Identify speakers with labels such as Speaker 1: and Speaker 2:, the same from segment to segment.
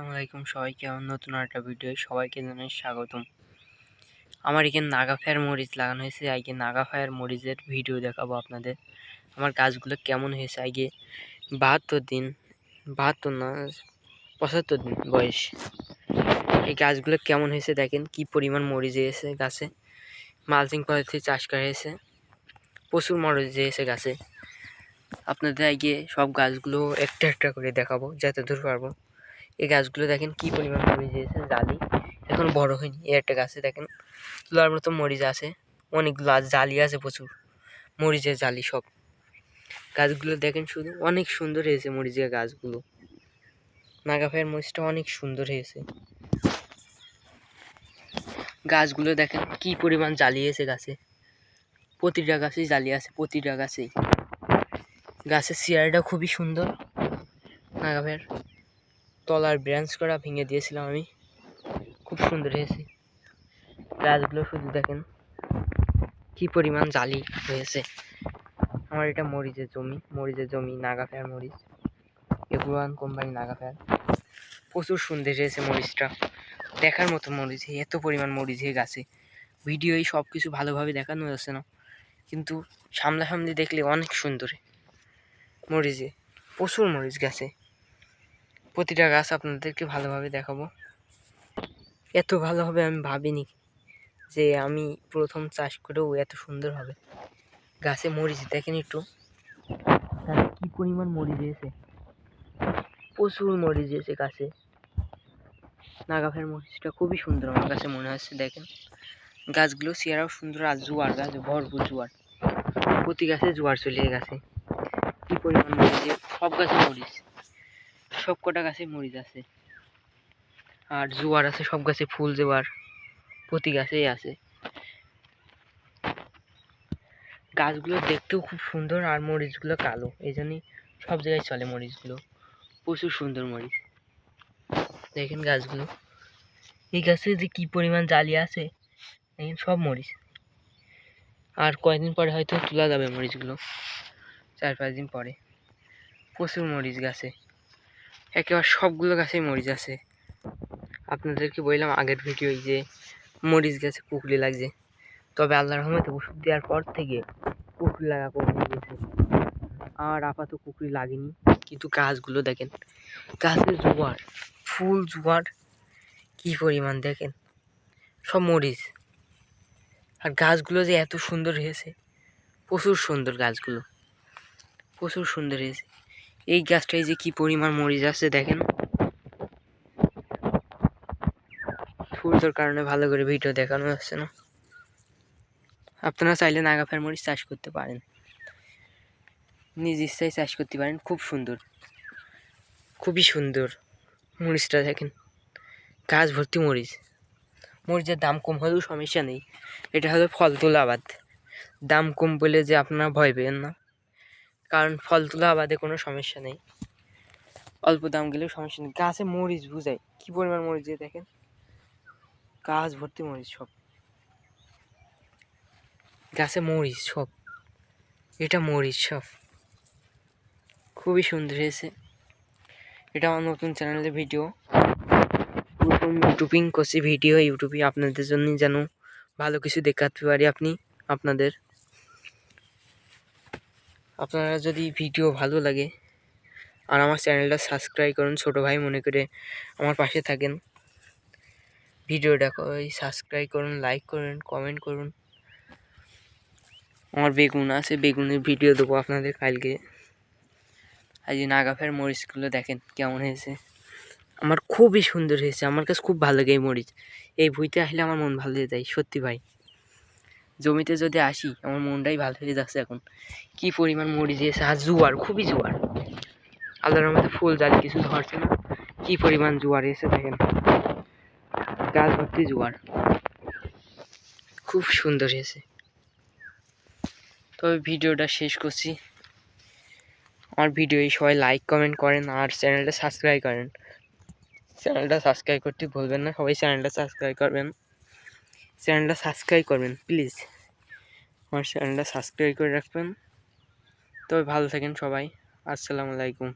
Speaker 1: আসসালামু আলাইকুম। সবাইকে আমার নতুন একটা ভিডিও সবাইকে জানাই স্বাগতম। আমার এখানে নাগা ফায়ার মরিচ লাগানো হয়েছে। আগে নাগা ফায়ার মরিচের ভিডিও দেখাবো আপনাদের। আমার গাছগুলো কেমন হয়েছে? আগে বাহাত্তর দিন, বাহাত্তর না, পঁচাত্তর দিন বয়স। এই গাছগুলো কেমন হয়েছে দেখেন? কি পরিমাণ মরিচ হয়েছে গাছে? মালচিং পদ্ধতি চাষ করা হয়েছে। প্রচুর মরিচ হয়েছে গাছে। আপনাদের আগে সব গাছগুলো একটা একটা করে দেখাবো যাতে দূর পারব। এই গাছগুলো দেখেন কি পরিমাণ মরিচ দিয়েছে জালি। এখন বড় হয়নি, এই একটা গাছে দেখেন। তুলার মতো মরিচ আছে, অনেকগুলো জালি আছে প্রচুর, মরিচের জালি সব। গাছগুলো দেখেন শুধু অনেক সুন্দর হয়েছে মরিচের গাছগুলো। নাগাফায়ের মরিচটা অনেক সুন্দর হয়েছে। গাছগুলো দেখেন কি পরিমাণ জ্বালিয়েছে গাছে। প্রতিটা গাছেই জ্বালিয়ে আছে, প্রতিটা গাছেই। গাছের চেয়ারটা খুবই সুন্দর নাগাফায়ের তলার ব্রাঞ্চ করা ভেঙে দিয়েছিলাম আমি। খুব সুন্দর হয়েছে। গাছগুলো শুধু দেখেন কি পরিমাণ জালি হয়েছে। আমার এটা মরিচের জমি মরিচের জমি নাগাফেয়ার মরিচ। এগুয়ান কোম্পানি নাগাফেয়ার প্রচুর সুন্দর হয়েছে মরিচটা। দেখার মতো মরিচ, এত পরিমাণ মরিচ হয়ে গাছে। ভিডিওই সব কিছু ভালোভাবে দেখানো যাচ্ছে না। কিন্তু সামনাসামনি দেখলে অনেক সুন্দর। মরিচে প্রচুর মরিচ গাছে। প্রতিটা গাছ আপনাদেরকে ভালোভাবে দেখাবো। এত ভালো হবে আমি ভাবিনি যে আমি প্রথম চাষ করেও এত সুন্দর হবে। গাছে মরিচ, দেখেন একটু। কি পরিমাণ মরিচ দিয়েছে প্রচুর মরিচ দিয়েছে গাছে। নাগাফের মরিচটা খুবই সুন্দর আমার কাছে মনে হচ্ছে, দেখেন। গাছগুলো চেয়ারাও সুন্দর আর জোয়ার, গাছ ভরপুর জোয়ার। প্রতি গাছে জোয়ার চলে গেছে। কি পরিমাণ মরিচ সব গাছে মরিচ। সব কটা গাছে মরিচ আছে। আর জোয়ার আছে, সব গাছে ফুল জোয়ার প্রতি গাছেই আছে। গাছগুলো দেখতেও খুব সুন্দর আর মরিচগুলো কালো। এই জন্যই সব জায়গায় চলে মরিচগুলো। প্রচুর সুন্দর মরিচ। দেখেন গাছগুলো। এই গাছে যে কি পরিমাণ জালি আছে, দেখেন সব মরিচ। আর কয়েকদিন পরে হয়তো তোলা যাবে মরিচগুলো। চার পাঁচ দিন পরে। প্রচুর মরিচ গাছে। একেবারে সবগুলো গাছেই মরিচ আছে। আপনাদেরকে বললাম আগের ভিডিও যে মরিচ গাছে কুকলি লাগছে। তবে আল্লাহ রহমতে ওষুধ দেওয়ার পর থেকে কুকরি লাগা কমে গেছে। আর আপাতত কুকরি লাগেনি। কিন্তু গাছগুলো দেখেন, গাছের জোয়ার ফুল জোয়ার কী পরিমাণ দেখেন? সব মরিচ। আর গাছগুলো যে এত সুন্দর হয়েছে, প্রচুর সুন্দর গাছগুলো। প্রচুর সুন্দর হয়েছে। এই গাছটায় যে কি পরিমাণ মরিচ আছে দেখেন। সূর্যের কারণে ভালো করে ভিডিও দেখানো যাচ্ছে না। আপনারা চাইলে নাগাফের মরিচ চাষ করতে পারেন। নিজ ইচ্ছায় চাষ করতে পারেন, খুব সুন্দর। খুবই সুন্দর মরিচটা দেখেন। গাছ ভর্তি মরিচ। মরিচের দাম কম হলেও সমস্যা নেই। এটা হলো ফল তোলা আবাদ দাম কম বলে যে আপনারা ভয় পেয়েন না। কারণ ফল তোলা আবাদে কোনো সমস্যা নেই। অল্প দাম গেলেও সমস্যা নেই। গাছে মরিচ বুঝাই। কী পরিমাণ মরিচ দিয়ে দেখেন? গাছ ভর্তি মরিচ সব। গাছে মরিচ সব। এটা মরিচ সব। খুবই সুন্দর হয়েছে। এটা আমার নতুন চ্যানেলের ভিডিও ইউটিউবিং করছি ভিডিও ইউটিউবে আপনাদের জন্য যেন ভালো কিছু দেখাতে পারি আপনি, আপনাদের। আপনারা যদি ভিডিও ভালো লাগে আর আমার চ্যানেলটা সাবস্ক্রাইব করুন, ছোটো ভাই মনে করে আমার পাশে থাকেন। ভিডিওটা সাবস্ক্রাইব করুন লাইক করুন কমেন্ট করুন। আমার বেগুন আছে, বেগুনের ভিডিও দেবো আপনাদের কালকে। আজ নাগাফের মরিচগুলো দেখেন কেমন হয়েছে। আমার খুবই সুন্দর হয়েছে, আমার কাছে খুব ভালো লাগে এই মরিচ। এই ভুইতে আসলে আমার মন ভালো হয়ে যায়, সত্যি ভাই। জমিতে যদি আসি, আমার মনটাই ভালো হয়ে যাচ্ছে এখন। কি পরিমাণ মরিচ দিয়েছে, আর জোয়ার, খুবই জোয়ার। আল্লাহর মধ্যে ফুল জাল কিছু ধরছে না। কি পরিমাণ জোয়ার এসে দেখেন। গাছ ভর্তি জোয়ার। খুব সুন্দর হয়েছে। তবে ভিডিওটা শেষ করছি। আমার ভিডিও সবাই লাইক কমেন্ট করেন, আর চ্যানেলটা সাবস্ক্রাইব করেন। চ্যানেলটা সাবস্ক্রাইব করতে ভুলবেন না, সবাই চ্যানেলটা সাবস্ক্রাইব করবেন। চ্যানেলটা সাবস্ক্রাইব করবেন প্লিজ আমার চ্যানেলটা সাবস্ক্রাইব করে রাখবেন। তবে ভালো থাকেন সবাই। আসসালামু আলাইকুম।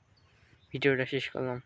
Speaker 1: ভিডিওটা শেষ করলাম।